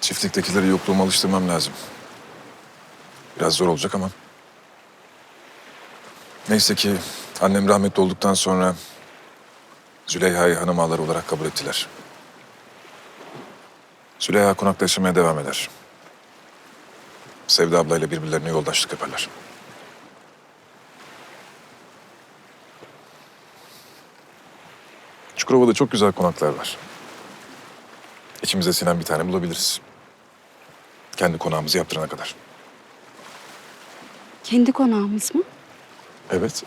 Çiftliktekileri yokluğuma alıştırmam lazım. Biraz zor olacak ama. Neyse ki annem rahmetli olduktan sonra Züleyha'yı hanım ağaları olarak kabul ettiler. Züleyha konakta yaşamaya devam eder. Sevda ablayla birbirlerine yoldaşlık yaparlar. Çukurova'da çok güzel konaklar var. İçimize sinen bir tane bulabiliriz. Kendi konağımızı yaptırana kadar. Kendi konağımız mı? Evet.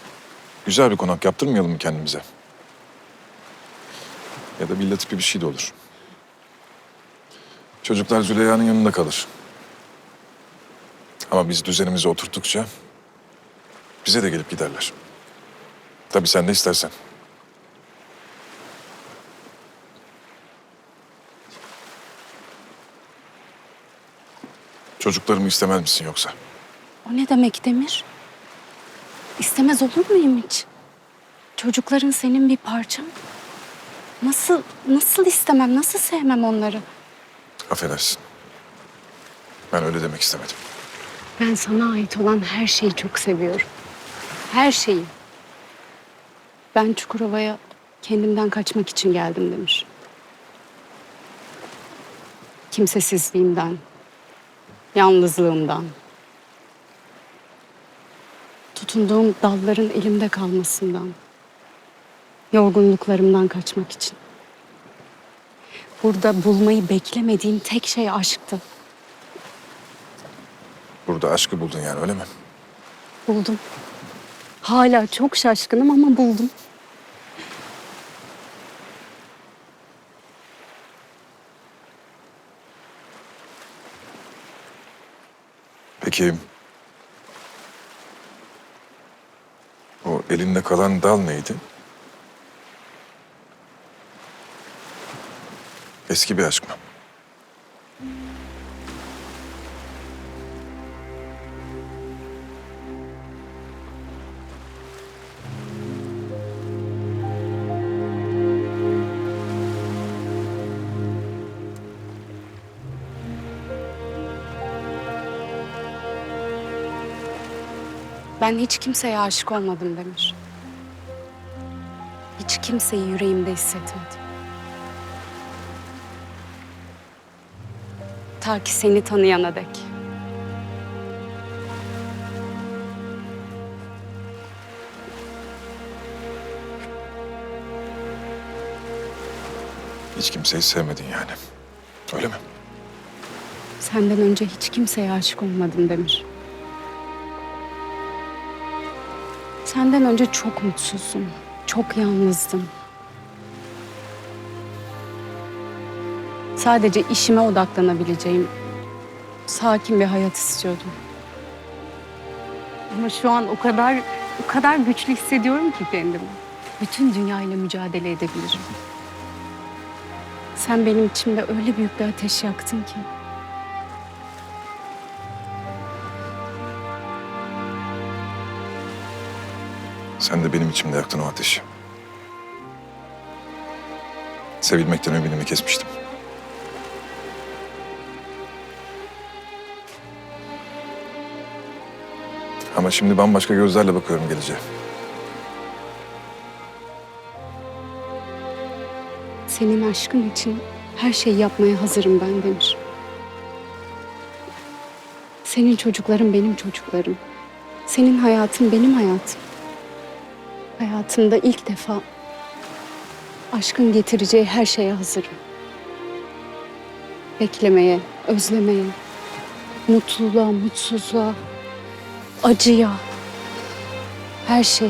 Güzel bir konak yaptırmayalım mı kendimize? Ya da villa tipi bir şey de olur. Çocuklar Züleyha'nın yanında kalır. Ama biz düzenimizi oturttukça bize de gelip giderler. Tabii sen de istersen. Çocuklarımı istemez misin yoksa? O ne demek Demir? İstemez olur muyum hiç? Çocukların senin bir parçan. Nasıl, nasıl istemem, nasıl sevmem onları? Affedersin. Ben öyle demek istemedim. Ben sana ait olan her şeyi çok seviyorum. Her şeyi. Ben Çukurova'ya kendimden kaçmak için geldim demiş. Kimsesizliğimden, yalnızlığımdan, tutunduğum dalların elimde kalmasından, yorgunluklarımdan kaçmak için. Burada bulmayı beklemediğim tek şey aşktı. Burada aşkı buldun yani öyle mi? Buldum. Hala çok şaşkınım ama buldum. Peki... O elinde kalan dal neydi? Eski bir aşk mı? Ben hiç kimseye aşık olmadım Demir. Hiç kimseyi yüreğimde hissetmedim. Ta ki seni tanıyana dek. Hiç kimseyi sevmedin yani. Öyle mi? Senden önce hiç kimseye aşık olmadım Demir. Senden önce çok mutsuzdum. Çok yalnızdım. Sadece işime odaklanabileceğim sakin bir hayat istiyordum. Ama şu an o kadar o kadar güçlü hissediyorum ki kendimi. Bütün dünyayla mücadele edebilirim. Sen benim içimde öyle büyük bir ateş yaktın ki. Sen de benim içimde yaktın o ateşi. Sevilmekten ümidimi kesmiştim. Ama şimdi bambaşka gözlerle bakıyorum geleceğe. Senin aşkın için her şeyi yapmaya hazırım ben Demir. Senin çocukların benim çocuklarım. Senin hayatın benim hayatım. Hayatımda ilk defa aşkın getireceği her şeye hazırım. Beklemeye, özlemeye, mutluluğa, mutsuzluğa, acıya, her şey.